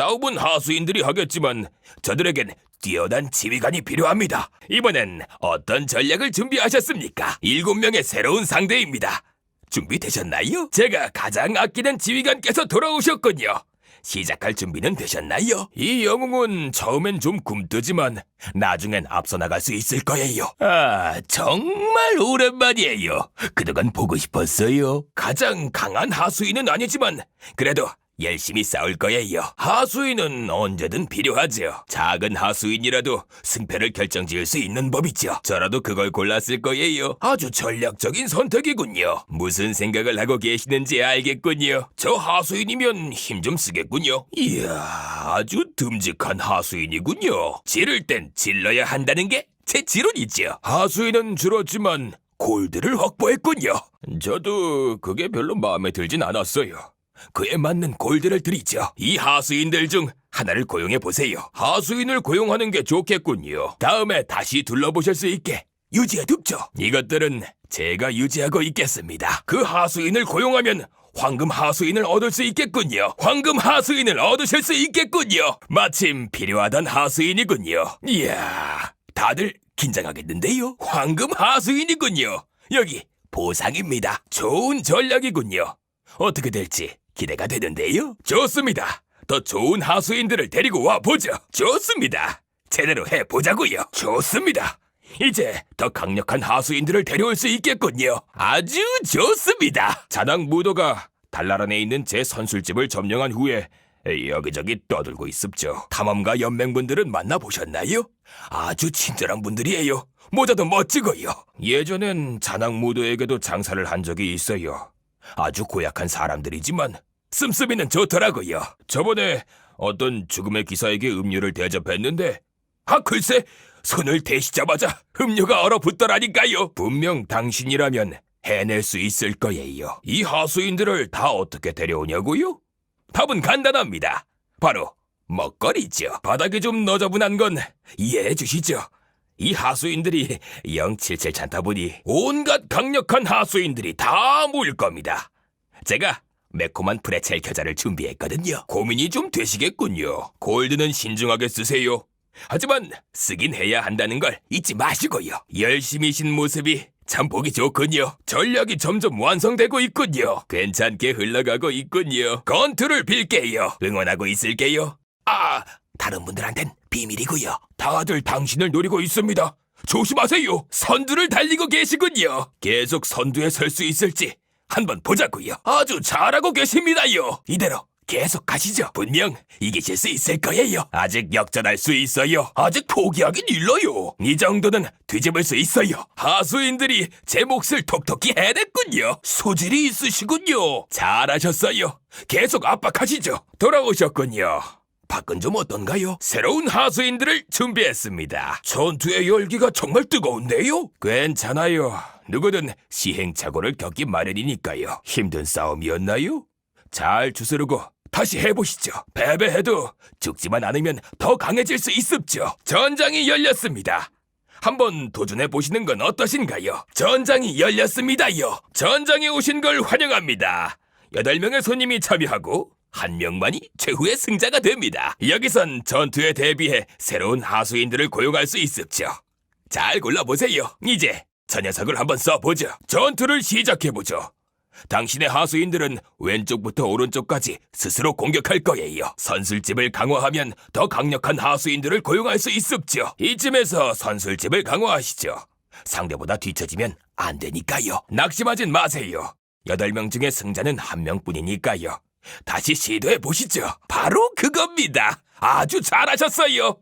싸움은 하수인들이 하겠지만 저들에겐 뛰어난 지휘관이 필요합니다. 이번엔 어떤 전략을 준비하셨습니까? 일곱 명의 새로운 상대입니다. 준비되셨나요? 제가 가장 아끼는 지휘관께서 돌아오셨군요. 시작할 준비는 되셨나요? 이 영웅은 처음엔 좀 굼뜨지만 나중엔 앞서 나갈 수 있을 거예요. 아, 정말 오랜만이에요. 그동안 보고 싶었어요. 가장 강한 하수인은 아니지만 그래도 열심히 싸울 거예요. 하수인은 언제든 필요하죠. 작은 하수인이라도 승패를 결정지을 수 있는 법이죠. 저라도 그걸 골랐을 거예요. 아주 전략적인 선택이군요. 무슨 생각을 하고 계시는지 알겠군요. 저 하수인이면 힘 좀 쓰겠군요. 이야, 아주 듬직한 하수인이군요. 지를 땐 질러야 한다는 게 제 지론이죠. 하수인은 줄었지만 골드를 확보했군요. 저도 그게 별로 마음에 들진 않았어요. 그에 맞는 골드를 드리죠. 이 하수인들 중 하나를 고용해 보세요. 하수인을 고용하는 게 좋겠군요. 다음에 다시 둘러보실 수 있게 유지해 둡죠. 이것들은 제가 유지하고 있겠습니다. 그 하수인을 고용하면 황금 하수인을 얻을 수 있겠군요. 황금 하수인을 얻으실 수 있겠군요. 마침 필요하던 하수인이군요. 이야, 다들 긴장하겠는데요. 황금 하수인이군요. 여기 보상입니다. 좋은 전략이군요. 어떻게 될지 기대가 되는데요. 좋습니다. 더 좋은 하수인들을 데리고 와 보죠. 좋습니다. 제대로 해 보자고요. 좋습니다. 이제 더 강력한 하수인들을 데려올 수 있겠군요. 아주 좋습니다. 자당 무도가 달나란에 있는 제 선술집을 점령한 후에 여기저기 떠들고 있습죠. 탐험가 연맹분들은 만나보셨나요? 아주 친절한 분들이에요. 모자도 멋지고요. 예전엔 자낭 무도에게도 장사를 한 적이 있어요. 아주 고약한 사람들이지만 씀씀이는 좋더라고요. 저번에 어떤 죽음의 기사에게 음료를 대접했는데 아 글쎄 손을 대시자마자 음료가 얼어붙더라니까요. 분명 당신이라면 해낼 수 있을 거예요. 이 하수인들을 다 어떻게 데려오냐고요? 답은 간단합니다. 바로 먹거리죠. 바닥이 좀 너저분한 건 이해해 주시죠. 이 하수인들이 영칠칠 않다 보니 온갖 강력한 하수인들이 다 모일 겁니다. 제가 매콤한 프레첼 겨자를 준비했거든요. 고민이 좀 되시겠군요. 골드는 신중하게 쓰세요. 하지만 쓰긴 해야 한다는 걸 잊지 마시고요. 열심히 신 모습이 참 보기 좋군요. 전략이 점점 완성되고 있군요. 괜찮게 흘러가고 있군요. 건투를 빌게요. 응원하고 있을게요. 아, 다른 분들한텐 비밀이고요. 다들 당신을 노리고 있습니다. 조심하세요. 선두를 달리고 계시군요. 계속 선두에 설 수 있을지 한번 보자고요. 아주 잘하고 계십니다요. 이대로 계속 가시죠. 분명 이기실 수 있을 거예요. 아직 역전할 수 있어요. 아직 포기하긴 일러요. 이 정도는 뒤집을 수 있어요. 하수인들이 제 몫을 톡톡히 해냈군요. 소질이 있으시군요. 잘하셨어요. 계속 압박하시죠. 돌아오셨군요. 밖은 좀 어떤가요? 새로운 하수인들을 준비했습니다. 전투의 열기가 정말 뜨거운데요? 괜찮아요. 누구든 시행착오를 겪기 마련이니까요. 힘든 싸움이었나요? 잘 주스르고 다시 해보시죠. 패배해도 죽지만 않으면 더 강해질 수 있습죠. 전장이 열렸습니다. 한번 도전해 보시는 건 어떠신가요? 전장이 열렸습니다요. 전장에 오신 걸 환영합니다. 여덟 명의 손님이 참여하고 한 명만이 최후의 승자가 됩니다. 여기선 전투에 대비해 새로운 하수인들을 고용할 수 있습죠. 잘 골라보세요. 이제 저 녀석을 한번 써보죠. 전투를 시작해보죠. 당신의 하수인들은 왼쪽부터 오른쪽까지 스스로 공격할 거예요. 선술집을 강화하면 더 강력한 하수인들을 고용할 수 있습죠. 이쯤에서 선술집을 강화하시죠. 상대보다 뒤처지면 안 되니까요. 낙심하진 마세요. 여덟 명 중에 승자는 한 명뿐이니까요. 다시 시도해 보시죠. 바로 그겁니다. 아주 잘하셨어요.